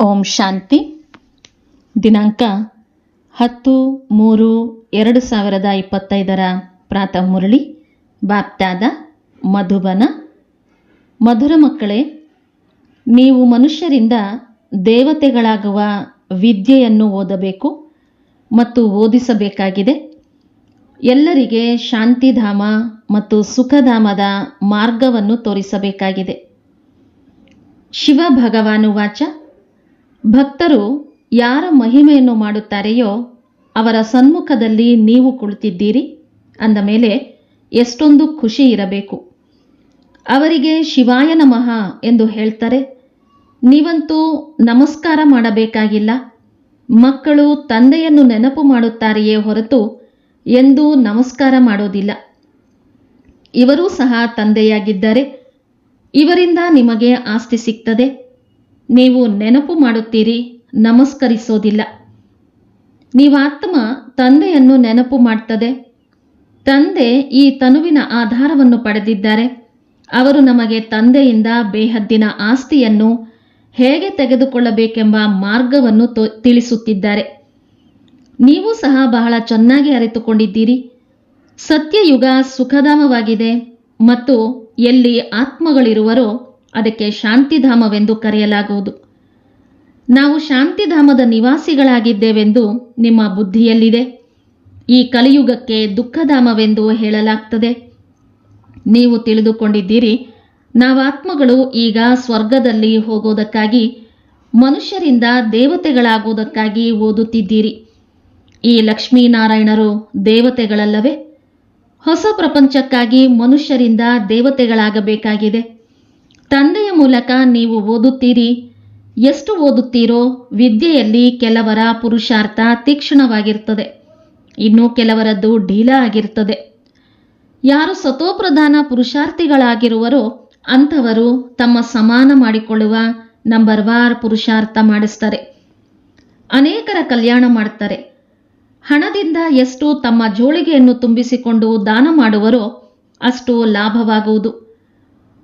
ಓಂ ಶಾಂತಿ. ದಿನಾಂಕ ಹತ್ತು ಮೂರು ಎರಡು ಸಾವಿರದ ಇಪ್ಪತ್ತೈದರ ಪ್ರಾತಃ ಮುರಳಿ, ಬಾಪ್ತಾದ, ಮಧುಬನ. ಮಧುರ ಮಕ್ಕಳೇ, ನೀವು ಮನುಷ್ಯರಿಂದ ದೇವತೆಗಳಾಗುವ ವಿದ್ಯೆಯನ್ನು ಓದಬೇಕು ಮತ್ತು ಓದಿಸಬೇಕಾಗಿದೆ. ಎಲ್ಲರಿಗೆ ಶಾಂತಿಧಾಮ ಮತ್ತು ಸುಖಧಾಮದ ಮಾರ್ಗವನ್ನು ತೋರಿಸಬೇಕಾಗಿದೆ. ಶಿವ ಭಗವಾನು ವಾಚ ಭಕ್ತರು ಯಾರ ಮಹಿಮೆಯನ್ನು ಮಾಡುತ್ತಾರೆಯೋ ಅವರ ಸನ್ಮುಖದಲ್ಲಿ ನೀವು ಕುಳಿತಿದ್ದೀರಿ. ಅಂದ ಮೇಲೆ ಎಷ್ಟೊಂದು ಖುಷಿ ಇರಬೇಕು. ಅವರಿಗೆ ಶಿವಾಯ ನಮಃ ಎಂದು ಹೇಳ್ತಾರೆ. ನೀವಂತೂ ನಮಸ್ಕಾರ ಮಾಡಬೇಕಾಗಿಲ್ಲ. ಮಕ್ಕಳು ತಂದೆಯನ್ನು ನೆನಪು ಮಾಡುತ್ತಾರೆಯೇ ಹೊರತು ಎಂದೂ ನಮಸ್ಕಾರ ಮಾಡೋದಿಲ್ಲ. ಇವರೂ ಸಹ ತಂದೆಯಾಗಿದ್ದಾರೆ ಇವರಿಂದ ನಿಮಗೆ ಆಸ್ತಿ ಸಿಗ್ತದೆ. ನೀವು ನೆನಪು ಮಾಡುತ್ತೀರಿ, ನಮಸ್ಕರಿಸೋದಿಲ್ಲ. ನೀವಾತ್ಮ ತಂದೆಯನ್ನು ನೆನಪು ಮಾಡ್ತದೆ. ತಂದೆ ಈ ತನುವಿನ ಆಧಾರವನ್ನು ಪಡೆದಿದ್ದಾರೆ. ಅವರು ನಮಗೆ ತಂದೆಯಿಂದ ಬೇಹದ್ದಿನ ಆಸ್ತಿಯನ್ನು ಹೇಗೆ ತೆಗೆದುಕೊಳ್ಳಬೇಕೆಂಬ ಮಾರ್ಗವನ್ನು ತಿಳಿಸುತ್ತಿದ್ದಾರೆ. ನೀವು ಸಹ ಬಹಳ ಚೆನ್ನಾಗಿ ಅರಿತುಕೊಂಡಿದ್ದೀರಿ. ಸತ್ಯಯುಗ ಸುಖಧಾಮವಾಗಿದೆ ಮತ್ತು ಎಲ್ಲಿ ಆತ್ಮಗಳಿರುವರೋ ಅದಕ್ಕೆ ಶಾಂತಿಧಾಮವೆಂದು ಕರೆಯಲಾಗುವುದು. ನಾವು ಶಾಂತಿಧಾಮದ ನಿವಾಸಿಗಳಾಗಿದ್ದೇವೆಂದು ನಿಮ್ಮ ಬುದ್ಧಿಯಲ್ಲಿದೆ. ಈ ಕಲಿಯುಗಕ್ಕೆ ದುಃಖಧಾಮವೆಂದು ಹೇಳಲಾಗ್ತದೆ. ನೀವು ತಿಳಿದುಕೊಂಡಿದ್ದೀರಿ, ನಾವಾತ್ಮಗಳು ಈಗ ಸ್ವರ್ಗದಲ್ಲಿ ಹೋಗೋದಕ್ಕಾಗಿ, ಮನುಷ್ಯರಿಂದ ದೇವತೆಗಳಾಗುವುದಕ್ಕಾಗಿ ಓದುತ್ತಿದ್ದೀರಿ. ಈ ಲಕ್ಷ್ಮೀನಾರಾಯಣರು ದೇವತೆಗಳಲ್ಲವೇ? ಹೊಸ ಪ್ರಪಂಚಕ್ಕಾಗಿ ಮನುಷ್ಯರಿಂದ ದೇವತೆಗಳಾಗಬೇಕಾಗಿದೆ. ತಂದೆಯ ಮೂಲಕ ನೀವು ಓದುತ್ತೀರಿ? ಎಷ್ಟು ಓದುತ್ತೀರೋ ವಿದ್ಯೆಯಲ್ಲಿ ಕೆಲವರ ಪುರುಷಾರ್ಥ ತೀಕ್ಷ್ಣವಾಗಿರ್ತದೆ ಇನ್ನು ಕೆಲವರದ್ದು ಢೀಲ ಆಗಿರ್ತದೆ ಯಾರು ಸತೋಪ್ರಧಾನ ಪುರುಷಾರ್ಥಿಗಳಾಗಿರುವರೋ ಅಂಥವರು ತಮ್ಮ ಸಮಾನ ಮಾಡಿಕೊಳ್ಳುವ ನಂಬರ್ ವಾರ್ ಪುರುಷಾರ್ಥ ಮಾಡಿಸ್ತಾರೆ. ಅನೇಕರ ಕಲ್ಯಾಣ ಮಾಡ್ತಾರೆ. ಹಣದಿಂದ ಎಷ್ಟು ತಮ್ಮ ಜೋಳಿಗೆಯನ್ನು ತುಂಬಿಸಿಕೊಂಡು ದಾನ ಮಾಡುವರೋ ಅಷ್ಟು ಲಾಭವಾಗುವುದು.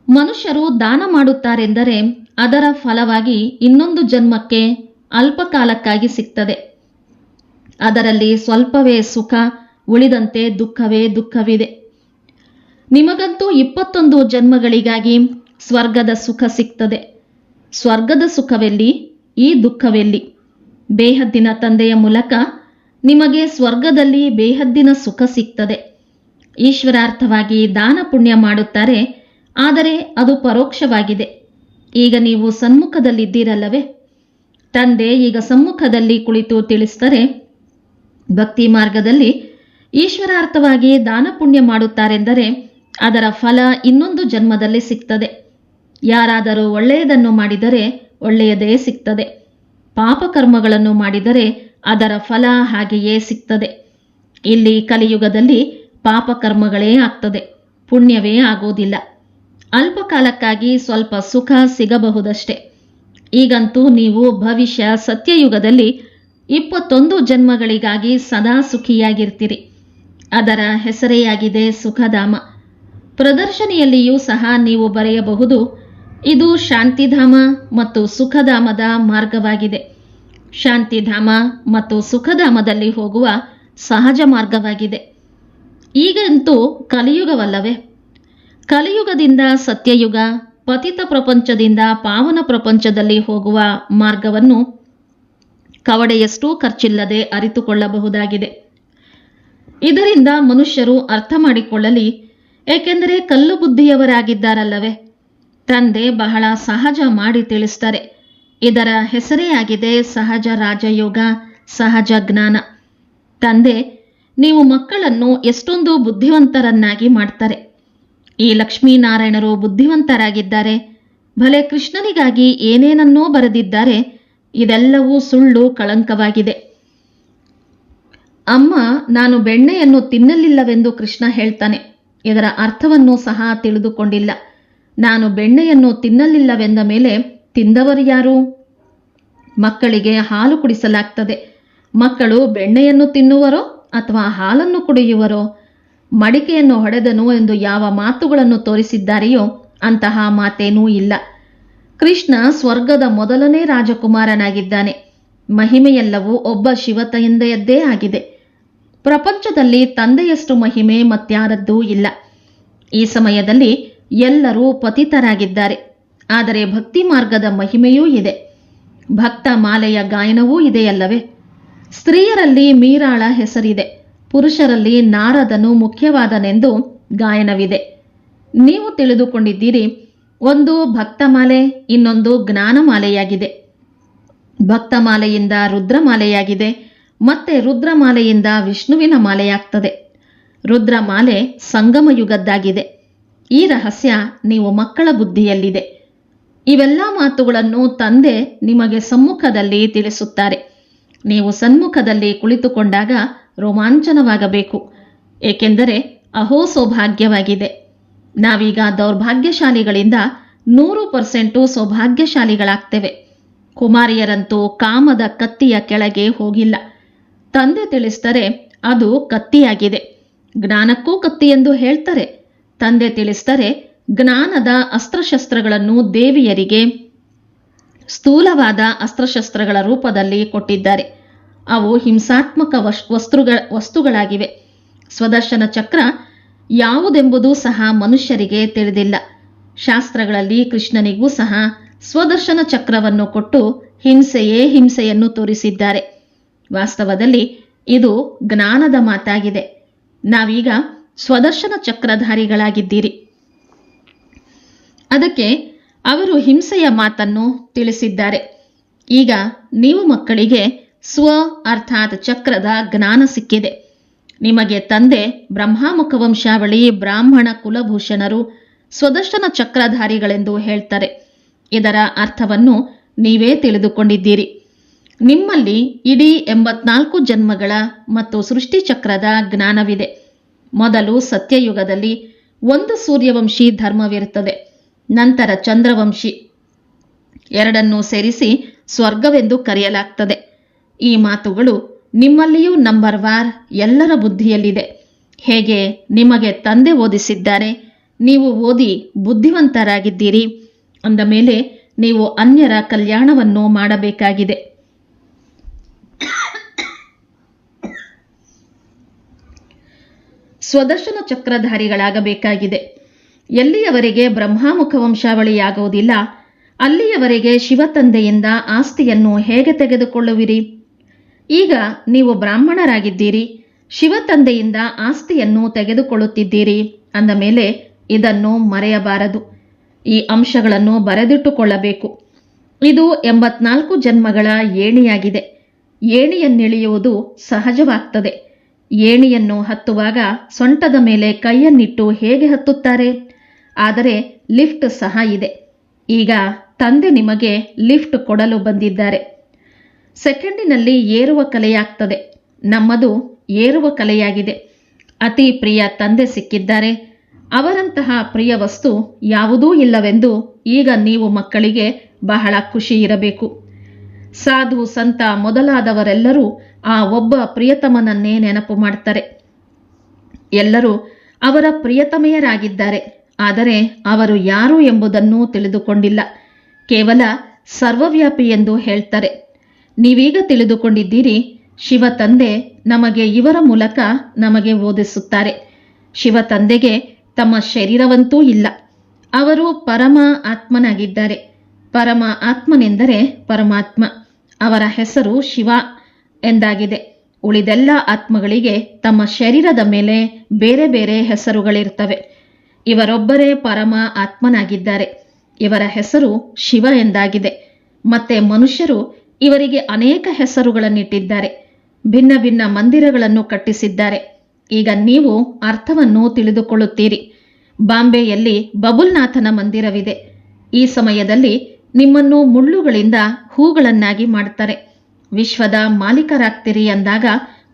ಮನುಷ್ಯರು ದಾನ ಮಾಡುತ್ತಾರೆಂದರೆ ಅದರ ಫಲವಾಗಿ ಇನ್ನೊಂದು ಜನ್ಮಕ್ಕೆ ಅಲ್ಪಕಾಲಕ್ಕಾಗಿ ಸಿಗ್ತದೆ. ಅದರಲ್ಲಿ ಸ್ವಲ್ಪವೇ ಸುಖ, ಉಳಿದಂತೆ ದುಃಖವೇ ದುಃಖವಿದೆ. ನಿಮಗಂತೂ ಇಪ್ಪತ್ತೊಂದು ಜನ್ಮಗಳಿಗಾಗಿ ಸ್ವರ್ಗದ ಸುಖ ಸಿಗ್ತದೆ. ಸ್ವರ್ಗದ ಸುಖವೆಲ್ಲಿ, ಈ ದುಃಖವೆಲ್ಲಿ? ಬೇಹದ್ದಿನ ತಂದೆಯ ಮೂಲಕ ನಿಮಗೆ ಸ್ವರ್ಗದಲ್ಲಿ ಬೇಹದ್ದಿನ ಸುಖ ಸಿಗ್ತದೆ. ಈಶ್ವರಾರ್ಥವಾಗಿ ದಾನ ಪುಣ್ಯ ಮಾಡುತ್ತಾರೆ ಆದರೆ ಅದು ಪರೋಕ್ಷವಾಗಿದೆ. ಈಗ ನೀವು ಸನ್ಮುಖದಲ್ಲಿದ್ದೀರಲ್ಲವೇ? ತಂದೆ ಈಗ ಸಮ್ಮುಖದಲ್ಲಿ ಕುಳಿತು ತಿಳಿಸ್ತಾರೆ ಭಕ್ತಿ ಮಾರ್ಗದಲ್ಲಿ ಈಶ್ವರಾರ್ಥವಾಗಿ ದಾನ ಪುಣ್ಯ ಮಾಡುತ್ತಾರೆಂದರೆ ಅದರ ಫಲ ಇನ್ನೊಂದು ಜನ್ಮದಲ್ಲಿ ಸಿಗ್ತದೆ. ಯಾರಾದರೂ ಒಳ್ಳೆಯದನ್ನು ಮಾಡಿದರೆ ಒಳ್ಳೆಯದೇ ಸಿಗ್ತದೆ. ಪಾಪಕರ್ಮಗಳನ್ನು ಮಾಡಿದರೆ ಅದರ ಫಲ ಹಾಗೆಯೇ ಸಿಗ್ತದೆ. ಇಲ್ಲಿ ಕಲಿಯುಗದಲ್ಲಿ ಪಾಪಕರ್ಮಗಳೇ ಆಗ್ತದೆ. ಪುಣ್ಯವೇ ಆಗೋದಿಲ್ಲ. ಅಲ್ಪಕಾಲಕ್ಕಾಗಿ ಸ್ವಲ್ಪ ಸುಖ ಸಿಗಬಹುದಷ್ಟೆ. ಈಗಂತೂ ನೀವು ಭವಿಷ್ಯ ಸತ್ಯಯುಗದಲ್ಲಿ ಇಪ್ಪತ್ತೊಂದು ಜನ್ಮಗಳಿಗಾಗಿ ಸದಾ ಸುಖಿಯಾಗಿರ್ತೀರಿ. ಅದರ ಹೆಸರೇ ಆಗಿದೆ ಸುಖಧಾಮ. ಪ್ರದರ್ಶನಿಯಲ್ಲಿಯೂ ಸಹ ನೀವು ಬರೆಯಬಹುದು, ಇದು ಶಾಂತಿಧಾಮ ಮತ್ತು ಸುಖಧಾಮದ ಮಾರ್ಗವಾಗಿದೆ. ಶಾಂತಿಧಾಮ ಮತ್ತು ಸುಖಧಾಮದಲ್ಲಿ ಹೋಗುವ ಸಹಜ ಮಾರ್ಗವಾಗಿದೆ. ಈಗಂತೂ ಕಲಿಯುಗವಲ್ಲವೇ? ಕಲಿಯುಗದಿಂದ ಸತ್ಯಯುಗ, ಪತಿತ ಪ್ರಪಂಚದಿಂದ ಪಾವನ ಪ್ರಪಂಚದಲ್ಲಿ ಹೋಗುವ ಮಾರ್ಗವನ್ನು ಕವಡೆಯಷ್ಟೂ ಖರ್ಚಿಲ್ಲದೆ ಅರಿತುಕೊಳ್ಳಬಹುದಾಗಿದೆ. ಇದರಿಂದ ಮನುಷ್ಯರು ಅರ್ಥ ಮಾಡಿಕೊಳ್ಳಲಿ, ಏಕೆಂದರೆ ಕಲ್ಲು ಬುದ್ಧಿಯವರಾಗಿದ್ದಾರಲ್ಲವೇ? ತಂದೆ ಬಹಳ ಸಹಜ ಮಾಡಿ ತಿಳಿಸ್ತಾರೆ. ಇದರ ಹೆಸರೇ ಆಗಿದೆ ಸಹಜ ರಾಜಯೋಗ, ಸಹಜ ಜ್ಞಾನ. ತಂದೆ, ನೀವು ಮಕ್ಕಳನ್ನು ಎಷ್ಟೊಂದು ಬುದ್ಧಿವಂತರನ್ನಾಗಿ ಮಾಡ್ತಾರೆ. ಈ ಲಕ್ಷ್ಮೀನಾರಾಯಣರು ಬುದ್ಧಿವಂತರಾಗಿದ್ದಾರೆ. ಭಲೆ ಕೃಷ್ಣನಿಗಾಗಿ ಏನೇನನ್ನೋ ಬರೆದಿದ್ದಾರೆ. ಇದೆಲ್ಲವೂ ಸುಳ್ಳು ಕಳಂಕವಾಗಿದೆ. ಅಮ್ಮ, ನಾನು ಬೆಣ್ಣೆಯನ್ನು ತಿನ್ನಲಿಲ್ಲವೆಂದು ಕೃಷ್ಣ ಹೇಳ್ತಾನೆ. ಇದರ ಅರ್ಥವನ್ನು ಸಹ ತಿಳಿದುಕೊಂಡಿಲ್ಲ. ನಾನು ಬೆಣ್ಣೆಯನ್ನು ತಿನ್ನಲಿಲ್ಲವೆಂದ ಮೇಲೆ ತಿಂದವರು ಯಾರು? ಮಕ್ಕಳಿಗೆ ಹಾಲು ಕುಡಿಸಲಾಗ್ತದೆ. ಮಕ್ಕಳು ಬೆಣ್ಣೆಯನ್ನು ತಿನ್ನುವರೋ ಅಥವಾ ಹಾಲನ್ನು ಕುಡಿಯುವರೋ? ಮಡಿಕೆಯನ್ನು ಹೊಡೆದನು ಎಂದು ಯಾವ ಮಾತುಗಳನ್ನು ತೋರಿಸಿದ್ದಾರೆಯೋ ಅಂತಹ ಮಾತೇನೂ ಇಲ್ಲ. ಕೃಷ್ಣ ಸ್ವರ್ಗದ ಮೊದಲನೇ ರಾಜಕುಮಾರನಾಗಿದ್ದಾನೆ. ಮಹಿಮೆಯೆಲ್ಲವೂ ಒಬ್ಬ ಶಿವತೆಯದ್ದೇ ಆಗಿದೆ. ಪ್ರಪಂಚದಲ್ಲಿ ತಂದೆಯಷ್ಟು ಮಹಿಮೆ ಮತ್ಯಾರದ್ದೂ ಇಲ್ಲ. ಈ ಸಮಯದಲ್ಲಿ ಎಲ್ಲರೂ ಪತಿತರಾಗಿದ್ದಾರೆ. ಆದರೆ ಭಕ್ತಿ ಮಾರ್ಗದ ಮಹಿಮೆಯೂ ಇದೆ. ಭಕ್ತ ಮಾಲೆಯ ಗಾಯನವೂ ಇದೆಯಲ್ಲವೇ? ಸ್ತ್ರೀಯರಲ್ಲಿ ಮೀರಾಳ ಹೆಸರಿದೆ. ಪುರುಷರಲ್ಲಿ ನಾರದನು ಮುಖ್ಯವಾದನೆಂದು ಗಾಯನವಿದೆ. ನೀವು ತಿಳಿದುಕೊಂಡಿದ್ದೀರಿ, ಒಂದು ಭಕ್ತಮಾಲೆ, ಇನ್ನೊಂದು ಜ್ಞಾನಮಾಲೆಯಾಗಿದೆ. ಭಕ್ತಮಾಲೆಯಿಂದ ರುದ್ರಮಾಲೆಯಾಗಿದೆ, ಮತ್ತೆ ರುದ್ರಮಾಲೆಯಿಂದ ವಿಷ್ಣುವಿನ ಮಾಲೆಯಾಗ್ತದೆ. ರುದ್ರಮಾಲೆ ಸಂಗಮಯುಗದ್ದಾಗಿದೆ. ಈ ರಹಸ್ಯ ನೀವು ಮಕ್ಕಳ ಬುದ್ಧಿಯಲ್ಲಿದೆ. ಇವೆಲ್ಲ ಮಾತುಗಳನ್ನು ತಂದೆ ನಿಮಗೆ ಸಮ್ಮುಖದಲ್ಲಿ ತಿಳಿಸುತ್ತಾರೆ. ನೀವು ಸನ್ಮುಖದಲ್ಲಿ ಕುಳಿತುಕೊಂಡಾಗ ರೋಮಾಂಚನವಾಗಬೇಕು. ಏಕೆಂದರೆ ಅಹೋ ಸೌಭಾಗ್ಯವಾಗಿದೆ. ನಾವೀಗ ದೌರ್ಭಾಗ್ಯಶಾಲಿಗಳಿಂದ ನೂರು ಪರ್ಸೆಂಟು ಸೌಭಾಗ್ಯಶಾಲಿಗಳಾಗ್ತೇವೆ. ಕುಮಾರಿಯರಂತೂ ಕಾಮದ ಕತ್ತಿಯ ಕೆಳಗೆ ಹೋಗಿಲ್ಲ. ತಂದೆ ತಿಳಿಸ್ತಾರೆ ಅದು ಕತ್ತಿಯಾಗಿದೆ. ಜ್ಞಾನಕ್ಕೂ ಕತ್ತಿ ಎಂದು ಹೇಳ್ತಾರೆ. ತಂದೆ ತಿಳಿಸ್ತಾರೆ ಜ್ಞಾನದ ಅಸ್ತ್ರಶಸ್ತ್ರಗಳನ್ನು ದೇವಿಯರಿಗೆ ಸ್ಥೂಲವಾದ ಅಸ್ತ್ರಶಸ್ತ್ರಗಳ ರೂಪದಲ್ಲಿ ಕೊಟ್ಟಿದ್ದಾರೆ. ಅವು ಹಿಂಸಾತ್ಮಕ ವಸ್ತುಗಳ ವಸ್ತುಗಳಾಗಿವೆ. ಸ್ವದರ್ಶನ ಚಕ್ರ ಯಾವುದೆಂಬುದು ಸಹ ಮನುಷ್ಯರಿಗೆ ತಿಳಿದಿಲ್ಲ. ಶಾಸ್ತ್ರಗಳಲ್ಲಿ ಕೃಷ್ಣನಿಗೂ ಸಹ ಸ್ವದರ್ಶನ ಚಕ್ರವನ್ನು ಕೊಟ್ಟು ಹಿಂಸೆಯೇ ಹಿಂಸೆಯನ್ನು ತೋರಿಸಿದ್ದಾರೆ. ವಾಸ್ತವದಲ್ಲಿ ಇದು ಜ್ಞಾನದ ಮಾತಾಗಿದೆ. ನಾವೀಗ ಸ್ವದರ್ಶನ ಚಕ್ರಧಾರಿಗಳಾಗಿದ್ದೀರಿ. ಅದಕ್ಕೆ ಅವರು ಹಿಂಸೆಯ ಮಾತನ್ನು ತಿಳಿಸಿದ್ದಾರೆ. ಈಗ ನೀವು ಮಕ್ಕಳಿಗೆ ಸ್ವ ಅರ್ಥಾತ್ ಚಕ್ರದ ಜ್ಞಾನ ಸಿಕ್ಕಿದೆ. ನಿಮಗೆ ತಂದೆ ಬ್ರಹ್ಮಾಮುಖ ವಂಶಾವಳಿ ಬ್ರಾಹ್ಮಣ ಕುಲಭೂಷಣರು ಸ್ವದರ್ಶನ ಚಕ್ರಧಾರಿಗಳೆಂದು ಹೇಳ್ತಾರೆ. ಇದರ ಅರ್ಥವನ್ನು ನೀವೇ ತಿಳಿದುಕೊಂಡಿದ್ದೀರಿ. ನಿಮ್ಮಲ್ಲಿ ಇಡೀ ಎಂಬತ್ನಾಲ್ಕು ಜನ್ಮಗಳ ಮತ್ತು ಸೃಷ್ಟಿಚಕ್ರದ ಜ್ಞಾನವಿದೆ. ಮೊದಲು ಸತ್ಯಯುಗದಲ್ಲಿ ಒಂದು ಸೂರ್ಯವಂಶಿ ಧರ್ಮವಿರುತ್ತದೆ, ನಂತರ ಚಂದ್ರವಂಶಿ. ಎರಡನ್ನೂ ಸೇರಿಸಿ ಸ್ವರ್ಗವೆಂದು ಕರೆಯಲಾಗ್ತದೆ. ಈ ಮಾತುಗಳು ನಿಮ್ಮಲ್ಲಿಯೂ ನಂಬರ್ ವಾರ್ ಎಲ್ಲರ ಬುದ್ಧಿಯಲ್ಲಿದೆ. ಹೇಗೆ ನಿಮಗೆ ತಂದೆ ಓದಿಸಿದ್ದಾರೆ? ನೀವು ಓದಿ ಬುದ್ಧಿವಂತರಾಗಿದ್ದೀರಿ. ಅಂದ ಮೇಲೆ ನೀವು ಅನ್ಯರ ಕಲ್ಯಾಣವನ್ನು ಮಾಡಬೇಕಾಗಿದೆ. ಸ್ವದರ್ಶನ ಚಕ್ರಧಾರಿಗಳಾಗಬೇಕಾಗಿದೆ. ಎಲ್ಲಿಯವರೆಗೆ ಬ್ರಹ್ಮಾಮುಖ ವಂಶಾವಳಿಯಾಗುವುದಿಲ್ಲ ಅಲ್ಲಿಯವರೆಗೆ ಶಿವತಂದೆಯಿಂದ ಆಸ್ತಿಯನ್ನು ಹೇಗೆ ತೆಗೆದುಕೊಳ್ಳುವಿರಿ? ಈಗ ನೀವು ಬ್ರಾಹ್ಮಣರಾಗಿದ್ದೀರಿ ಶಿವ ತಂದೆಯಿಂದ ಆಸ್ತಿಯನ್ನು ತೆಗೆದುಕೊಳ್ಳುತ್ತಿದ್ದೀರಿ ಅಂದ ಮೇಲೆ ಇದನ್ನು ಮರೆಯಬಾರದು. ಈ ಅಂಶಗಳನ್ನು ಬರೆದಿಟ್ಟುಕೊಳ್ಳಬೇಕು. ಇದು ಎಂಬತ್ನಾಲ್ಕು ಜನ್ಮಗಳ ಏಣಿಯಾಗಿದೆ. ಏಣಿಯನ್ನಿಳಿಯುವುದು ಸಹಜವಾಗ್ತದೆ. ಏಣಿಯನ್ನು ಹತ್ತುವಾಗ ಸೊಂಟದ ಮೇಲೆ ಕೈಯನ್ನಿಟ್ಟು ಹೇಗೆ ಹತ್ತುತ್ತಾರೆ? ಆದರೆ ಲಿಫ್ಟ್ ಸಹ ಇದೆ. ಈಗ ತಂದೆ ನಿಮಗೆ ಲಿಫ್ಟ್ ಕೊಡಲು ಬಂದಿದ್ದಾರೆ. ಸೆಕೆಂಡಿನಲ್ಲಿ ಏರುವ ಕಲೆಯಾಗ್ತದೆ. ನಮ್ಮದು ಏರುವ ಕಲೆಯಾಗಿದೆ. ಅತಿ ಪ್ರಿಯ ತಂದೆ ಸಿಕ್ಕಿದ್ದಾರೆ. ಅವರಂತಹ ಪ್ರಿಯ ವಸ್ತು ಯಾವುದೂ ಇಲ್ಲವೆಂದು ಈಗ ನೀವು ಮಕ್ಕಳಿಗೆ ಬಹಳ ಖುಷಿ ಇರಬೇಕು. ಸಾಧು, ಸಂತ ಮೊದಲಾದವರೆಲ್ಲರೂ ಆ ಒಬ್ಬ ಪ್ರಿಯತಮನನ್ನೇ ನೆನಪು ಮಾಡ್ತಾರೆ. ಎಲ್ಲರೂ ಅವರ ಪ್ರಿಯತಮೆಯರಾಗಿದ್ದಾರೆ. ಆದರೆ ಅವರು ಯಾರು ಎಂಬುದನ್ನು ತಿಳಿದುಕೊಂಡಿಲ್ಲ. ಕೇವಲ ಸರ್ವವ್ಯಾಪಿ ಎಂದು ಹೇಳ್ತಾರೆ. ನೀವೀಗ ತಿಳಿದುಕೊಂಡಿದ್ದೀರಿ, ಶಿವ ತಂದೆ ನಮಗೆ ಇವರ ಮೂಲಕ ನಮಗೆ ಓದಿಸುತ್ತಾರೆ. ಶಿವ ತಂದೆಗೆ ತಮ್ಮ ಶರೀರವಂತೂ ಇಲ್ಲ. ಅವರು ಪರಮ ಆತ್ಮನಾಗಿದ್ದಾರೆ. ಪರಮ ಆತ್ಮನೆಂದರೆ ಪರಮಾತ್ಮ. ಅವರ ಹೆಸರು ಶಿವ ಎಂದಾಗಿದೆ. ಉಳಿದೆಲ್ಲ ಆತ್ಮಗಳಿಗೆ ತಮ್ಮ ಶರೀರದ ಮೇಲೆ ಬೇರೆ ಬೇರೆ ಹೆಸರುಗಳಿರ್ತವೆ ಇವರೊಬ್ಬರೇ ಪರಮ ಆತ್ಮನಾಗಿದ್ದಾರೆ. ಇವರ ಹೆಸರು ಶಿವ ಎಂದಾಗಿದೆ. ಮತ್ತೆ ಮನುಷ್ಯರು ಇವರಿಗೆ ಅನೇಕ ಹೆಸರುಗಳನ್ನಿಟ್ಟಿದ್ದಾರೆ. ಭಿನ್ನ ಭಿನ್ನ ಮಂದಿರಗಳನ್ನು ಕಟ್ಟಿಸಿದ್ದಾರೆ. ಈಗ ನೀವು ಅರ್ಥವನ್ನು ತಿಳಿದುಕೊಳ್ಳುತ್ತೀರಿ. ಬಾಂಬೆಯಲ್ಲಿ ಬಬುಲ್ನಾಥನ ಮಂದಿರವಿದೆ. ಈ ಸಮಯದಲ್ಲಿ ನಿಮ್ಮನ್ನು ಮುಳ್ಳುಗಳಿಂದ ಹೂಗಳನ್ನಾಗಿ ಮಾಡ್ತಾರೆ ವಿಶ್ವದ ಮಾಲೀಕರಾಗ್ತೀರಿ ಅಂದಾಗ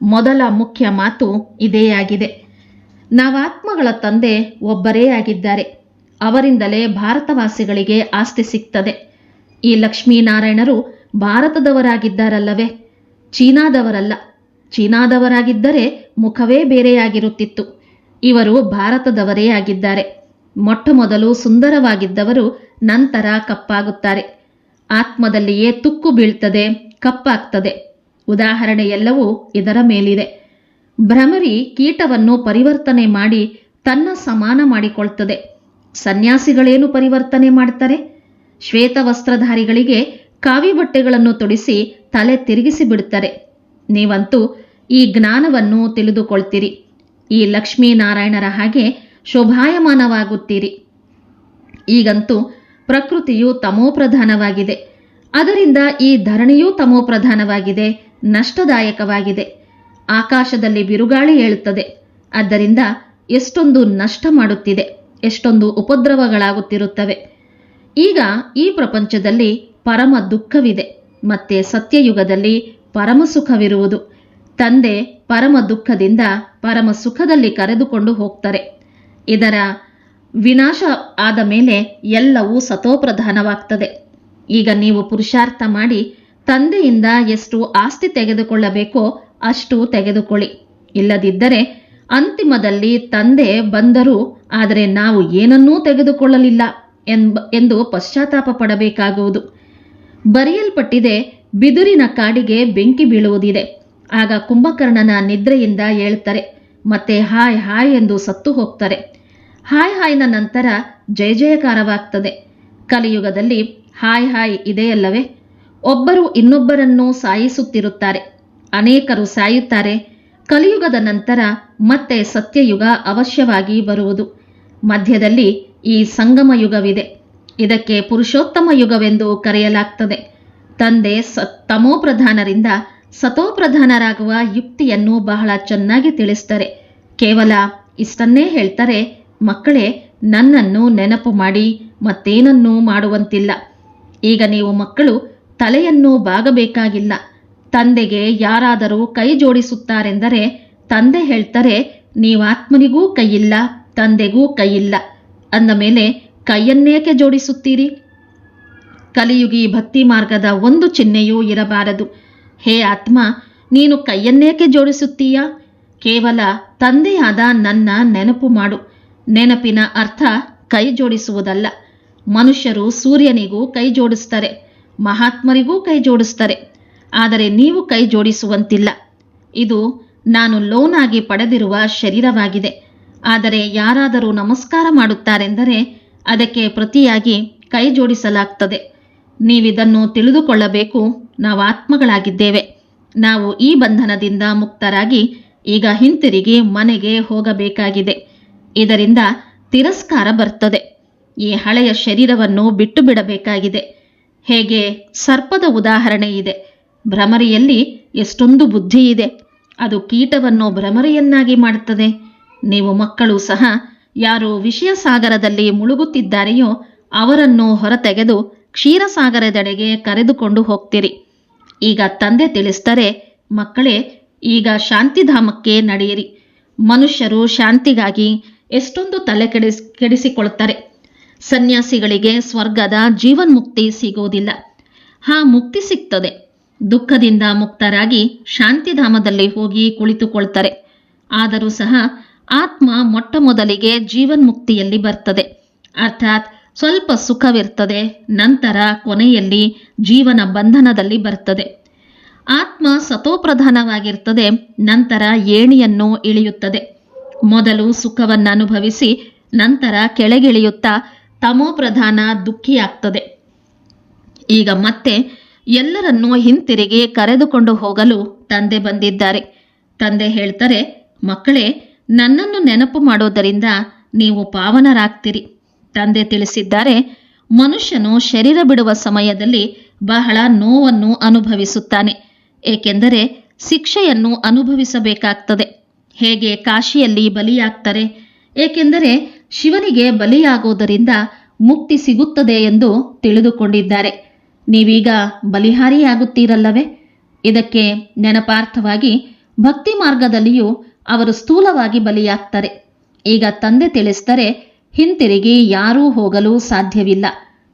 ಮೊದಲ ಮುಖ್ಯ ಮಾತು ಇದೇ ಆಗಿದೆ. ನಾವಾತ್ಮಗಳ ತಂದೆ ಒಬ್ಬರೇ ಆಗಿದ್ದಾರೆ. ಅವರಿಂದಲೇ ಭಾರತವಾಸಿಗಳಿಗೆ ಆಸ್ತಿ ಸಿಗ್ತದೆ. ಈ ಲಕ್ಷ್ಮೀನಾರಾಯಣರು ಭಾರತದವರಾಗಿದ್ದಾರಲ್ಲವೇ? ಚೀನಾದವರಲ್ಲ. ಚೀನಾದವರಾಗಿದ್ದರೆ ಮುಖವೇ ಬೇರೆಯಾಗಿರುತ್ತಿತ್ತು. ಇವರು ಭಾರತದವರೇ ಆಗಿದ್ದಾರೆ. ಮೊಟ್ಟ ಮೊದಲು ಸುಂದರವಾಗಿದ್ದವರು ನಂತರ ಕಪ್ಪಾಗುತ್ತಾರೆ. ಆತ್ಮದಲ್ಲಿಯೇ ತುಕ್ಕು ಬೀಳ್ತದೆ, ಕಪ್ಪಾಗ್ತದೆ. ಉದಾಹರಣೆ ಎಲ್ಲವೂ ಇದರ ಮೇಲಿದೆ. ಭ್ರಮರಿ ಕೀಟವನ್ನು ಪರಿವರ್ತನೆ ಮಾಡಿ ತನ್ನ ಸಮಾನ ಮಾಡಿಕೊಳ್ತದೆ. ಸನ್ಯಾಸಿಗಳೇನು ಪರಿವರ್ತನೆ ಮಾಡ್ತಾರೆ? ಶ್ವೇತ ವಸ್ತ್ರಧಾರಿಗಳಿಗೆ ಕಾವಿ ಬಟ್ಟೆಗಳನ್ನು ತೊಡಿಸಿ ತಲೆ ತಿರುಗಿಸಿ ಬಿಡುತ್ತಾರೆ. ನೀವಂತೂ ಈ ಜ್ಞಾನವನ್ನು ತಿಳಿದುಕೊಳ್ತೀರಿ. ಈ ಲಕ್ಷ್ಮೀನಾರಾಯಣರ ಹಾಗೆ ಶೋಭಾಯಮಾನವಾಗುತ್ತೀರಿ. ಈಗಂತೂ ಪ್ರಕೃತಿಯು ತಮೋಪ್ರಧಾನವಾಗಿದೆ. ಅದರಿಂದ ಈ ಧರಣಿಯೂ ತಮೋಪ್ರಧಾನವಾಗಿದೆ, ನಷ್ಟದಾಯಕವಾಗಿದೆ. ಆಕಾಶದಲ್ಲಿ ಬಿರುಗಾಳಿ ಏಳುತ್ತದೆ. ಆದ್ದರಿಂದ ಎಷ್ಟೊಂದು ನಷ್ಟ ಮಾಡುತ್ತಿದೆ, ಎಷ್ಟೊಂದು ಉಪದ್ರವಗಳಾಗುತ್ತಿರುತ್ತವೆ. ಈಗ ಈ ಪ್ರಪಂಚದಲ್ಲಿ ಪರಮ ದುಃಖವಿದೆ. ಮತ್ತೆ ಸತ್ಯಯುಗದಲ್ಲಿ ಪರಮ ಸುಖವಿರುವುದು. ತಂದೆ ಪರಮ ದುಃಖದಿಂದ ಪರಮ ಸುಖದಲ್ಲಿ ಕರೆದುಕೊಂಡು ಹೋಗ್ತಾರೆ. ಇದರ ವಿನಾಶ ಆದ ಮೇಲೆ ಎಲ್ಲವೂ ಸತೋಪ್ರಧಾನವಾಗ್ತದೆ. ಈಗ ನೀವು ಪುರುಷಾರ್ಥ ಮಾಡಿ ತಂದೆಯಿಂದ ಎಷ್ಟು ಆಸ್ತಿ ತೆಗೆದುಕೊಳ್ಳಬೇಕೋ ಅಷ್ಟು ತೆಗೆದುಕೊಳ್ಳಿ. ಇಲ್ಲದಿದ್ದರೆ ಅಂತಿಮದಲ್ಲಿ ತಂದೆ ಬಂದರೂ ಆದರೆ ನಾವು ಏನನ್ನೂ ತೆಗೆದುಕೊಳ್ಳಲಿಲ್ಲ ಎಂಬ, ಎಂದು ಪಶ್ಚಾತ್ತಾಪ ಪಡಬೇಕಾಗುವುದು. ಬರೆಯಲ್ಪಟ್ಟಿದೆ, ಬಿದುರಿನ ಕಾಡಿಗೆ ಬೆಂಕಿ ಬೀಳುವುದಿದೆ. ಆಗ ಕುಂಭಕರ್ಣನ ನಿದ್ರೆಯಿಂದ ಏಳ್ತಾರೆ ಮತ್ತೆ ಹಾಯ್ ಹಾಯ್ ಎಂದು ಸತ್ತು ಹೋಗ್ತಾರೆ. ಹಾಯ್ ಹಾಯ್ನ ನಂತರ ಜಯ ಜಯಕಾರವಾಗ್ತದೆ. ಕಲಿಯುಗದಲ್ಲಿ ಹಾಯ್ ಹಾಯ್ ಇದೆಯಲ್ಲವೇ? ಒಬ್ಬರು ಇನ್ನೊಬ್ಬರನ್ನು ಸಾಯಿಸುತ್ತಿರುತ್ತಾರೆ. ಅನೇಕರು ಸಾಯುತ್ತಾರೆ. ಕಲಿಯುಗದ ನಂತರ ಮತ್ತೆ ಸತ್ಯಯುಗ ಅವಶ್ಯವಾಗಿ ಬರುವುದು. ಮಧ್ಯದಲ್ಲಿ ಈ ಸಂಗಮ ಯುಗವಿದೆ ಇದಕ್ಕೆ ಪುರುಷೋತ್ತಮ ಯುಗವೆಂದು ಕರೆಯಲಾಗ್ತದೆ. ತಂದೆ ಸ ತಮೋಪ್ರಧಾನರಿಂದ ಸತೋಪ್ರಧಾನರಾಗುವ ಯುಕ್ತಿಯನ್ನು ಬಹಳ ಚೆನ್ನಾಗಿ ತಿಳಿಸ್ತಾರೆ. ಕೇವಲ ಇಷ್ಟನ್ನೇ ಹೇಳ್ತಾರೆ, ಮಕ್ಕಳೇ, ನನ್ನನ್ನು ನೆನಪು ಮಾಡಿ, ಮತ್ತೇನನ್ನೂ ಮಾಡುವಂತಿಲ್ಲ. ಈಗ ನೀವು ಮಕ್ಕಳು, ತಲೆಯನ್ನು ಬಾಗಬೇಕಾಗಿಲ್ಲ. ತಂದೆಗೆ ಯಾರಾದರೂ ಕೈ ಜೋಡಿಸುತ್ತಾರೆಂದರೆ, ತಂದೆ ಹೇಳ್ತಾರೆ, ನೀವಾತ್ಮನಿಗೂ ಕೈಯಿಲ್ಲ, ತಂದೆಗೂ ಕೈಯಿಲ್ಲ ಅಂದ ಮೇಲೆ ಕೈಯನ್ನೇಕೆ ಜೋಡಿಸುತ್ತೀರಿ ಕಲಿಯುಗಿ ಭಕ್ತಿ ಮಾರ್ಗದ ಒಂದು ಚಿಹ್ನೆಯೂ ಇರಬಾರದು. ಹೇ ಆತ್ಮ, ನೀನು ಕೈಯನ್ನೇಕೆ ಜೋಡಿಸುತ್ತೀಯಾ ಕೇವಲ ತಂದೆಯಾದ ನನ್ನ ನೆನಪು ಮಾಡು. ನೆನಪಿನ ಅರ್ಥ ಕೈ ಜೋಡಿಸುವುದಲ್ಲ ಮನುಷ್ಯರು ಸೂರ್ಯನಿಗೂ ಕೈ ಜೋಡಿಸ್ತಾರೆ ಮಹಾತ್ಮರಿಗೂ ಕೈ ಜೋಡಿಸ್ತಾರೆ ಆದರೆ ನೀವು ಕೈ ಜೋಡಿಸುವಂತಿಲ್ಲ ಇದು ನಾನು ಲೋನಾಗಿ ಪಡೆದಿರುವ ಶರೀರವಾಗಿದೆ. ಆದರೆ ಯಾರಾದರೂ ನಮಸ್ಕಾರ ಮಾಡುತ್ತಾರೆಂದರೆ ಅದಕ್ಕೆ ಪ್ರತಿಯಾಗಿ ಕೈ ಜೋಡಿಸಲಾಗ್ತದೆ. ನೀವಿದನ್ನು ತಿಳಿದುಕೊಳ್ಳಬೇಕು. ನಾವು ಆತ್ಮಗಳಾಗಿದ್ದೇವೆ. ನಾವು ಈ ಬಂಧನದಿಂದ ಮುಕ್ತರಾಗಿ ಈಗ ಹಿಂತಿರುಗಿ ಮನೆಗೆ ಹೋಗಬೇಕಾಗಿದೆ. ಇದರಿಂದ ತಿರಸ್ಕಾರ ಬರ್ತದೆ. ಈ ಹಳೆಯ ಶರೀರವನ್ನು ಬಿಟ್ಟು ಬಿಡಬೇಕಾಗಿದೆ ಹೇಗೆ? ಸರ್ಪದ ಉದಾಹರಣೆ ಇದೆ. ಭ್ರಮರಿಯಲ್ಲಿ ಎಷ್ಟೊಂದು ಬುದ್ಧಿ ಇದೆ. ಅದು ಕೀಟವನ್ನು ಭ್ರಮರಿಯನ್ನಾಗಿ ಮಾಡುತ್ತದೆ. ನೀವು ಮಕ್ಕಳು ಸಹ ಯಾರು ವಿಷಯ ಸಾಗರದಲ್ಲಿ ಮುಳುಗುತ್ತಿದ್ದಾರೆಯೋ ಅವರನ್ನು ಹೊರತೆಗೆದು ಕ್ಷೀರಸಾಗರದೆಡೆಗೆ ಕರೆದುಕೊಂಡು ಹೋಗ್ತೀರಿ. ಈಗ ತಂದೆ ತಿಳಿಸ್ತಾರೆ ಮಕ್ಕಳೇ, ಈಗ ಶಾಂತಿಧಾಮಕ್ಕೆ ನಡೆಯಿರಿ. ಮನುಷ್ಯರು ಶಾಂತಿಗಾಗಿ ಎಷ್ಟೊಂದು ತಲೆ ಕೆಡಿಸ್, ಕೆಡಿಸಿಕೊಳ್ತಾರೆ. ಸನ್ಯಾಸಿಗಳಿಗೆ ಸ್ವರ್ಗದ ಜೀವನ್ಮುಕ್ತಿ ಸಿಗೋದಿಲ್ಲ ಹಾ ಮುಕ್ತಿ ಸಿಗ್ತದೆ. ದುಃಖದಿಂದ ಮುಕ್ತರಾಗಿ ಶಾಂತಿಧಾಮದಲ್ಲಿ ಹೋಗಿ ಕುಳಿತುಕೊಳ್ತಾರೆ. ಆದರೂ ಸಹ ಆತ್ಮ ಮೊಟ್ಟ ಮೊದಲಿಗೆ ಜೀವನ್ಮುಕ್ತಿಯಲ್ಲಿ ಬರ್ತದೆ. ಅರ್ಥಾತ್ ಸ್ವಲ್ಪ ಸುಖವಿರ್ತದೆ, ನಂತರ ಕೊನೆಯಲ್ಲಿ ಜೀವನ ಬಂಧನದಲ್ಲಿ ಬರ್ತದೆ. ಆತ್ಮ ಸತೋಪ್ರಧಾನವಾಗಿರ್ತದೆ, ನಂತರ ಏಣಿಯನ್ನು ಇಳಿಯುತ್ತದೆ. ಮೊದಲು ಸುಖವನ್ನು ಅನುಭವಿಸಿ ನಂತರ ಕೆಳಗಿಳಿಯುತ್ತಾ ತಮೋಪ್ರಧಾನ ದುಃಖಿಯಾಗ್ತದೆ. ಈಗ ಮತ್ತೆ ಎಲ್ಲರನ್ನು ಹಿಂತಿರುಗಿ ಕರೆದುಕೊಂಡು ಹೋಗಲು ತಂದೆ ಬಂದಿದ್ದಾರೆ. ತಂದೆ ಹೇಳ್ತಾರೆ, ಮಕ್ಕಳೇ ನನ್ನನ್ನು ನೆನಪು ಮಾಡೋದರಿಂದ ನೀವು ಪಾವನರಾಗ್ತೀರಿ. ತಂದೆ ತಿಳಿಸಿದ್ದಾರೆ, ಮನುಷ್ಯನು ಶರೀರ ಬಿಡುವ ಸಮಯದಲ್ಲಿ ಬಹಳ ನೋವನ್ನು ಅನುಭವಿಸುತ್ತಾನೆ, ಏಕೆಂದರೆ ಶಿಕ್ಷೆಯನ್ನು ಅನುಭವಿಸಬೇಕಾಗ್ತದೆ. ಹೇಗೆ ಕಾಶಿಯಲ್ಲಿ ಬಲಿಯಾಗ್ತಾರೆ, ಏಕೆಂದರೆ ಶಿವನಿಗೆ ಬಲಿಯಾಗುವುದರಿಂದ ಮುಕ್ತಿ ಸಿಗುತ್ತದೆ ಎಂದು ತಿಳಿದುಕೊಂಡಿದ್ದಾರೆ. ನೀವೀಗ ಬಲಿಹಾರಿಯಾಗುತ್ತೀರಲ್ಲವೇ? ಇದಕ್ಕೆ ನೆನಪಾರ್ಥವಾಗಿ ಭಕ್ತಿ ಮಾರ್ಗದಲ್ಲಿಯೂ ಅವರು ಸ್ಥೂಲವಾಗಿ ಬಲಿಯಾಗ್ತಾರೆ. ಈಗ ತಂದೆ ತಿಳಿಸ್ತರೆ ಹಿಂತಿರುಗಿ ಯಾರೂ ಹೋಗಲು ಸಾಧ್ಯವಿಲ್ಲ.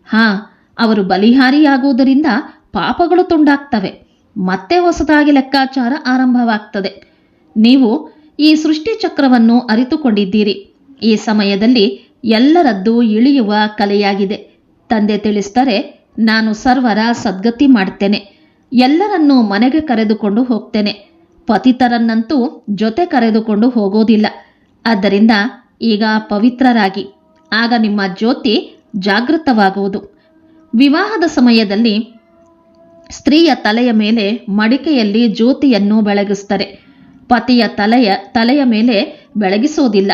ಹಾ, ಅವರು ಬಲಿಹಾರಿಯಾಗುವುದರಿಂದ ಪಾಪಗಳು ತುಂಡಾಗ್ತವೆ. ಮತ್ತೆ ಹೊಸದಾಗಿ ಲೆಕ್ಕಾಚಾರ ಆರಂಭವಾಗ್ತದೆ. ನೀವು ಈ ಸೃಷ್ಟಿ ಚಕ್ರವನ್ನು ಅರಿತುಕೊಂಡಿದ್ದೀರಿ. ಈ ಸಮಯದಲ್ಲಿ ಎಲ್ಲರದ್ದು ಇಳಿಯುವ ಕಲೆಯಾಗಿದೆ. ತಂದೆ ತಿಳಿಸ್ತಾರೆ ನಾನು ಸರ್ವರ ಸದ್ಗತಿ ಮಾಡ್ತೇನೆ. ಎಲ್ಲರನ್ನೂ ಮನೆಗೆ ಕರೆದುಕೊಂಡು ಹೋಗ್ತೇನೆ. ಪತಿತರನ್ನಂತೂ ಜೊತೆ ಕರೆದುಕೊಂಡು ಹೋಗೋದಿಲ್ಲ. ಆದ್ದರಿಂದ ಈಗ ಪವಿತ್ರರಾಗಿ, ಆಗ ನಿಮ್ಮ ಜ್ಯೋತಿ ಜಾಗೃತವಾಗುವುದು. ವಿವಾಹದ ಸಮಯದಲ್ಲಿ ಸ್ತ್ರೀಯ ತಲೆಯ ಮೇಲೆ ಮಡಿಕೆಯಲ್ಲಿ ಜ್ಯೋತಿಯನ್ನು ಬೆಳಗಿಸ್ತಾರೆ ಪತಿಯ ತಲೆಯ ತಲೆಯ ಮೇಲೆ ಬೆಳಗಿಸೋದಿಲ್ಲ.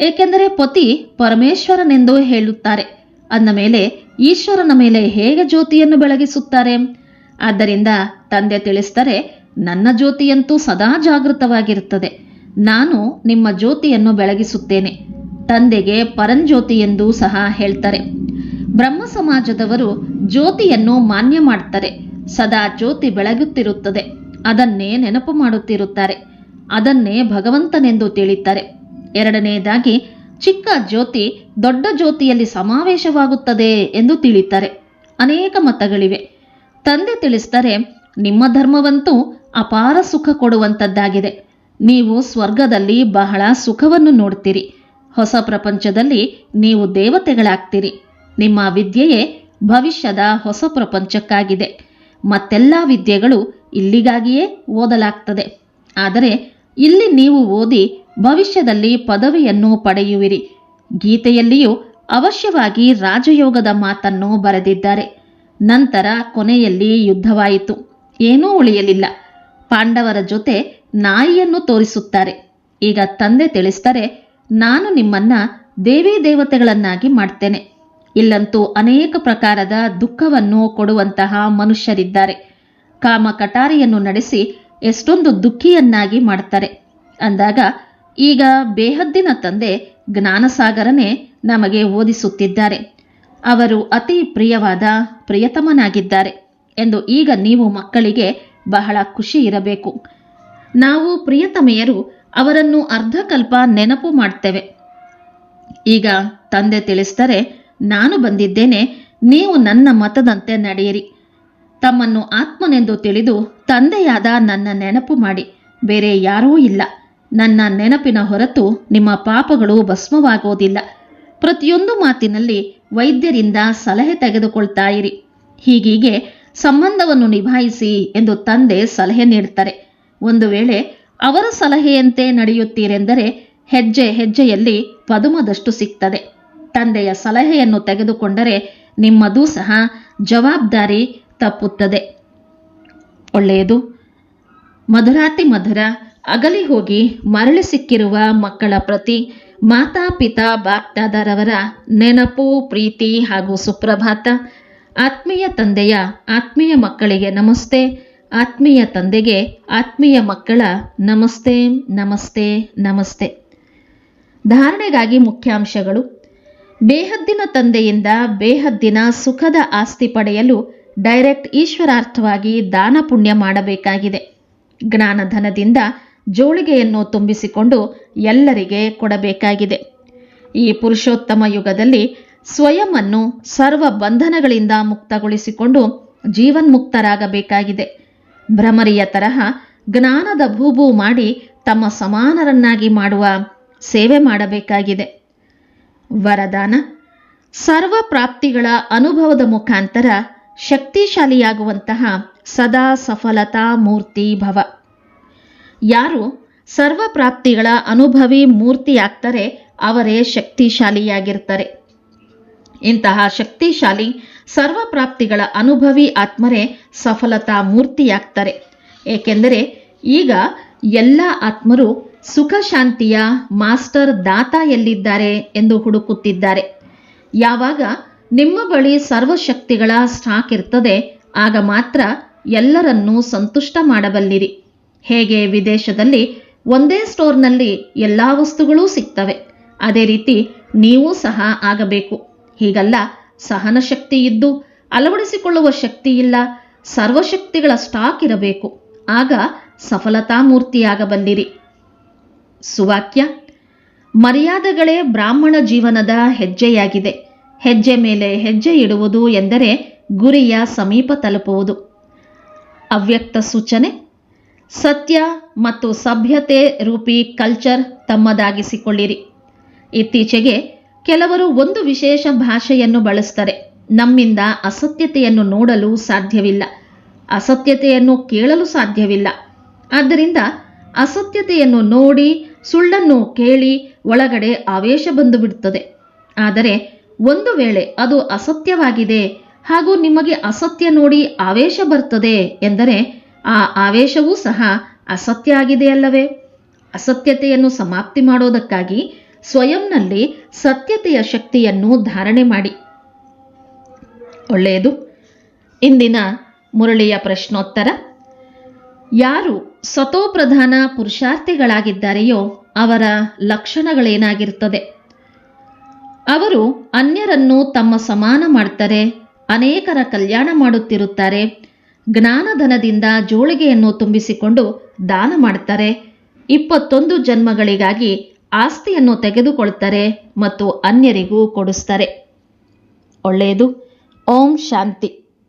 ಏಕೆಂದರೆ ಪತಿ ಪರಮೇಶ್ವರನೆಂದು ಹೇಳುತ್ತಾರೆ. ಅಂದ ಮೇಲೆ ಈಶ್ವರನ ಮೇಲೆ ಹೇಗೆ ಜ್ಯೋತಿಯನ್ನು ಬೆಳಗಿಸುತ್ತಾರೆ? ಆದ್ದರಿಂದ ತಂದೆ ತಿಳಿಸ್ತಾರೆ ನನ್ನ ಜ್ಯೋತಿಯಂತೂ ಸದಾ ಜಾಗೃತವಾಗಿರುತ್ತದೆ. ನಾನು ನಿಮ್ಮ ಜ್ಯೋತಿಯನ್ನು ಬೆಳಗಿಸುತ್ತೇನೆ. ತಂದೆಗೆ ಪರಂಜ್ಯೋತಿ ಎಂದು ಸಹ ಹೇಳ್ತಾರೆ. ಬ್ರಹ್ಮ ಸಮಾಜದವರು ಜ್ಯೋತಿಯನ್ನು ಮಾನ್ಯ ಮಾಡ್ತಾರೆ. ಸದಾ ಜ್ಯೋತಿ ಬೆಳಗುತ್ತಿರುತ್ತದೆ. ಅದನ್ನೇ ನೆನಪು ಮಾಡುತ್ತಿರುತ್ತಾರೆ. ಅದನ್ನೇ ಭಗವಂತನೆಂದು ತಿಳಿತಾರೆ ಎರಡನೆಯದಾಗಿ ಚಿಕ್ಕ ಜ್ಯೋತಿ ದೊಡ್ಡ ಜ್ಯೋತಿಯಲ್ಲಿ ಸಮಾವೇಶವಾಗುತ್ತದೆ ಎಂದು ತಿಳಿತಾರೆ ಅನೇಕ ಮತಗಳಿವೆ. ತಂದೆ ತಿಳಿಸ್ತಾರೆ ನಿಮ್ಮ ಧರ್ಮವಂತೂ ಅಪಾರ ಸುಖ ಕೊಡುವಂಥದ್ದಾಗಿದೆ ನೀವು ಸ್ವರ್ಗದಲ್ಲಿ ಬಹಳ ಸುಖವನ್ನು ನೋಡ್ತೀರಿ ಹೊಸ ಪ್ರಪಂಚದಲ್ಲಿ ನೀವು ದೇವತೆಗಳಾಗ್ತೀರಿ. ನಿಮ್ಮ ವಿದ್ಯೆಯೇ ಭವಿಷ್ಯದ ಹೊಸ ಪ್ರಪಂಚಕ್ಕಾಗಿದೆ. ಮತ್ತೆಲ್ಲ ವಿದ್ಯೆಗಳು ಇಲ್ಲಿಗಾಗಿಯೇ ಓದಲಾಗ್ತದೆ. ಆದರೆ ಇಲ್ಲಿ ನೀವು ಓದಿ ಭವಿಷ್ಯದಲ್ಲಿ ಪದವಿಯನ್ನು ಪಡೆಯುವಿರಿ. ಗೀತೆಯಲ್ಲಿಯೂ ಅವಶ್ಯವಾಗಿ ರಾಜಯೋಗದ ಮಾತನ್ನು ಬರೆದಿದ್ದಾರೆ. ನಂತರ ಕೊನೆಯಲ್ಲಿ ಯುದ್ಧವಾಯಿತು. ಏನೂ ಉಳಿಯಲಿಲ್ಲ. ಪಾಂಡವರ ಜೊತೆ ನಾಯಿಯನ್ನು ತೋರಿಸುತ್ತಾರೆ. ಈಗ ತಂದೆ ತಿಳಿಸ್ತಾರೆ ನಾನು ನಿಮ್ಮನ್ನ ದೇವಿ ದೇವತೆಗಳನ್ನಾಗಿ ಮಾಡ್ತೇನೆ. ಇಲ್ಲಂತೂ ಅನೇಕ ಪ್ರಕಾರದ ದುಃಖವನ್ನು ಕೊಡುವಂತಹ ಮನುಷ್ಯರಿದ್ದಾರೆ. ಕಾಮ ಕಟಾರಿಯನ್ನು ನಡೆಸಿ ಎಷ್ಟೊಂದು ದುಃಖಿಯನ್ನಾಗಿ ಮಾಡ್ತಾರೆ. ಅಂದಾಗ, ಈಗ ಬೇಹದ್ದಿನ ತಂದೆ ಜ್ಞಾನಸಾಗರನೇ ನಮಗೆ ಓದಿಸುತ್ತಿದ್ದಾರೆ. ಅವರು ಅತಿ ಪ್ರಿಯವಾದ ಪ್ರಿಯತಮನಾಗಿದ್ದಾರೆ ಎಂದು ಈಗ ನೀವು ಮಕ್ಕಳಿಗೆ ಬಹಳ ಖುಷಿ ಇರಬೇಕು. ನಾವು ಪ್ರಿಯತಮೆಯರು ಅವರನ್ನು ಅರ್ಧಕಲ್ಪ ನೆನಪು ಮಾಡ್ತೇವೆ. ಈಗ ತಂದೆ ತಿಳಿಸ್ತಾರೆ ನಾನು ಬಂದಿದ್ದೇನೆ, ನೀವು ನನ್ನ ಮತದಂತೆ ನಡೆಯಿರಿ. ತಮ್ಮನ್ನು ಆತ್ಮನೆಂದು ತಿಳಿದು ತಂದೆಯಾದ ನನ್ನ ನೆನಪು ಮಾಡಿ, ಬೇರೆ ಯಾರೂ ಇಲ್ಲ. ನನ್ನ ನೆನಪಿನ ಹೊರತು ನಿಮ್ಮ ಪಾಪಗಳು ಭಸ್ಮವಾಗೋದಿಲ್ಲ. ಪ್ರತಿಯೊಂದು ಮಾತಿನಲ್ಲಿ ವೈದ್ಯರಿಂದ ಸಲಹೆ ತೆಗೆದುಕೊಳ್ತಾ ಇರಿ ಹೀಗೀಗೆ ಸಂಬಂಧವನ್ನು ನಿಭಾಯಿಸಿ ಎಂದು ತಂದೆ ಸಲಹೆ ನೀಡುತ್ತಾರೆ. ಒಂದು ವೇಳೆ ಅವರ ಸಲಹೆಯಂತೆ ನಡೆಯುತ್ತೀರೆಂದರೆ ಹೆಜ್ಜೆ ಹೆಜ್ಜೆಯಲ್ಲಿ ಪದುಮದಷ್ಟು ಸಿಗ್ತದೆ. ತಂದೆಯ ಸಲಹೆಯನ್ನು ತೆಗೆದುಕೊಂಡರೆ ನಿಮ್ಮದೂ ಸಹ ಜವಾಬ್ದಾರಿ ತಪ್ಪುತ್ತದೆ. ಒಳ್ಳೆಯದು. ಮಧುರಾತಿ ಮಧುರ, ಅಗಲಿ ಹೋಗಿ ಮರಳಿ ಸಿಕ್ಕಿರುವ ಮಕ್ಕಳ ಪ್ರತಿ ಮಾತಾ ಪಿತಾ ಬಾಪ್ದಾದರವರ ನೆನಪು, ಪ್ರೀತಿ ಹಾಗೂ ಸುಪ್ರಭಾತ ಆತ್ಮೀಯ ತಂದೆಯ ಆತ್ಮೀಯ ಮಕ್ಕಳಿಗೆ ನಮಸ್ತೆ. ಆತ್ಮೀಯ ತಂದೆಗೆ ಆತ್ಮೀಯ ಮಕ್ಕಳ ನಮಸ್ತೆ ನಮಸ್ತೆ ನಮಸ್ತೆ. ಧಾರಣೆಗಾಗಿ ಮುಖ್ಯಾಂಶಗಳು. ಬೇಹದ್ದಿನ ತಂದೆಯಿಂದ ಬೇಹದ್ದಿನ ಸುಖದ ಆಸ್ತಿ ಪಡೆಯಲು ಡೈರೆಕ್ಟ್ ಈಶ್ವರಾರ್ಥವಾಗಿ ದಾನ ಪುಣ್ಯ ಮಾಡಬೇಕಾಗಿದೆ. ಜ್ಞಾನಧನದಿಂದ ಜೋಳಿಗೆಯನ್ನು ತುಂಬಿಸಿಕೊಂಡು ಎಲ್ಲರಿಗೆ ಕೊಡಬೇಕಾಗಿದೆ. ಈ ಪುರುಷೋತ್ತಮ ಯುಗದಲ್ಲಿ ಸ್ವಯಂವನ್ನು ಸರ್ವ ಬಂಧನಗಳಿಂದ ಮುಕ್ತಗೊಳಿಸಿಕೊಂಡು ಜೀವನ್ಮುಕ್ತರಾಗಬೇಕಾಗಿದೆ. ಭ್ರಮರಿಯ ತರಹ ಜ್ಞಾನದ ಭೂಭೂ ಮಾಡಿ ತಮ್ಮ ಸಮಾನರನ್ನಾಗಿ ಮಾಡುವ ಸೇವೆ ಮಾಡಬೇಕಾಗಿದೆ. ವರದಾನ, ಸರ್ವ ಪ್ರಾಪ್ತಿಗಳ ಅನುಭವದ ಮುಖಾಂತರ ಶಕ್ತಿಶಾಲಿಯಾಗುವಂತಹ ಸದಾ ಸಫಲತಾ ಮೂರ್ತಿ ಭವ. ಯಾರು ಸರ್ವ ಪ್ರಾಪ್ತಿಗಳ ಅನುಭವಿ ಮೂರ್ತಿಯಾಗ್ತಾರೆ ಅವರೇ ಶಕ್ತಿಶಾಲಿಯಾಗಿರ್ತಾರೆ. ಇಂತಹ ಶಕ್ತಿಶಾಲಿ ಸರ್ವಪ್ರಾಪ್ತಿಗಳ ಅನುಭವಿ ಆತ್ಮರೇ ಸಫಲತಾ ಮೂರ್ತಿಯಾಗ್ತಾರೆ. ಏಕೆಂದರೆ ಈಗ ಎಲ್ಲ ಆತ್ಮರು ಸುಖ ಶಾಂತಿಯ ಮಾಸ್ಟರ್ ದಾತ ಎಲ್ಲಿದ್ದಾರೆ ಎಂದು ಹುಡುಕುತ್ತಿದ್ದಾರೆ. ಯಾವಾಗ ನಿಮ್ಮ ಬಳಿ ಸರ್ವಶಕ್ತಿಗಳ ಸ್ಟಾಕ್ ಇರ್ತದೆ, ಆಗ ಮಾತ್ರ ಎಲ್ಲರನ್ನೂ ಸಂತುಷ್ಟ ಮಾಡಬಲ್ಲಿರಿ. ಹೇಗೆ ವಿದೇಶದಲ್ಲಿ ಒಂದೇ ಸ್ಟೋರ್ನಲ್ಲಿ ಎಲ್ಲ ವಸ್ತುಗಳೂ ಸಿಗ್ತವೆ, ಅದೇ ರೀತಿ ನೀವು ಸಹ ಆಗಬೇಕು. ಹೀಗಲ್ಲ ಸಹನ ಶಕ್ತಿ ಇದ್ದು ಅಳವಡಿಸಿಕೊಳ್ಳುವ ಶಕ್ತಿ ಇಲ್ಲ ಸರ್ವಶಕ್ತಿಗಳ ಸ್ಟಾಕ್ ಇರಬೇಕು. ಆಗ ಸಫಲತಾ ಮೂರ್ತಿಯಾಗಬಲ್ಲಿರಿ ಸುವಾಕ್ಯ, ಮರ್ಯಾದೆಗಳೇ ಬ್ರಾಹ್ಮಣ ಜೀವನದ ಹೆಜ್ಜೆಯಾಗಿದೆ. ಹೆಜ್ಜೆ ಮೇಲೆ ಹೆಜ್ಜೆ ಇಡುವುದು ಎಂದರೆ ಗುರಿಯ ಸಮೀಪ ತಲುಪುವುದು. ಅವ್ಯಕ್ತ ಸೂಚನೆ, ಸತ್ಯ ಮತ್ತು ಸಭ್ಯತೆ ರೂಪಿ ಕಲ್ಚರ್ ತಮ್ಮದಾಗಿಸಿಕೊಳ್ಳಿರಿ. ಇತ್ತೀಚೆಗೆ ಕೆಲವರು ಒಂದು ವಿಶೇಷ ಭಾಷೆಯನ್ನು ಬಳಸ್ತಾರೆ. ನಮ್ಮಿಂದ ಅಸತ್ಯತೆಯನ್ನು ನೋಡಲು ಸಾಧ್ಯವಿಲ್ಲ. ಅಸತ್ಯತೆಯನ್ನು ಕೇಳಲು ಸಾಧ್ಯವಿಲ್ಲ. ಆದ್ದರಿಂದ ಅಸತ್ಯತೆಯನ್ನು ನೋಡಿ ಸುಳ್ಳನ್ನು ಕೇಳಿ ಒಳಗಡೆ ಆವೇಶ ಬಂದು ಬಿಡುತ್ತದೆ ಆದರೆ ಒಂದು ವೇಳೆ ಅದು ಅಸತ್ಯವಾಗಿದೆ ಹಾಗೂ ನಿಮಗೆ ಅಸತ್ಯ ನೋಡಿ ಆವೇಶ ಬರ್ತದೆ ಎಂದರೆ ಆ ಆವೇಶವೂ ಸಹ ಅಸತ್ಯ ಆಗಿದೆಯಲ್ಲವೇ? ಅಸತ್ಯತೆಯನ್ನು ಸಮಾಪ್ತಿ ಮಾಡೋದಕ್ಕಾಗಿ ಸ್ವಯಂನಲ್ಲಿ ಸತ್ಯತೆಯ ಶಕ್ತಿಯನ್ನು ಧಾರಣೆ ಮಾಡಿ. ಒಳ್ಳೆಯದು. ಇಂದಿನ ಮುರಳಿಯ ಪ್ರಶ್ನೋತ್ತರ. ಯಾರು ಸತೋಪ್ರಧಾನ ಪುರುಷಾರ್ಥಿಗಳಾಗಿದ್ದಾರೆಯೋ ಅವರ ಲಕ್ಷಣಗಳೇನಾಗಿರುತ್ತದೆ? ಅವರು ಅನ್ಯರನ್ನು ತಮ್ಮ ಸಮಾನ ಮಾಡ್ತಾರೆ, ಅನೇಕರ ಕಲ್ಯಾಣ ಮಾಡುತ್ತಿರುತ್ತಾರೆ, ಜ್ಞಾನಧನದಿಂದ ಜೋಳಿಗೆಯನ್ನು ತುಂಬಿಸಿಕೊಂಡು ದಾನ ಮಾಡ್ತಾರೆ, ಇಪ್ಪತ್ತೊಂದು ಜನ್ಮಗಳಿಗಾಗಿ ಆಸ್ತಿಯನ್ನು ತೆಗೆದುಕೊಳ್ತಾರೆ ಮತ್ತು ಅನ್ಯರಿಗೂ ಕೊಡಿಸ್ತಾರೆ. ಒಳ್ಳೆಯದು. ಓಂ ಶಾಂತಿ.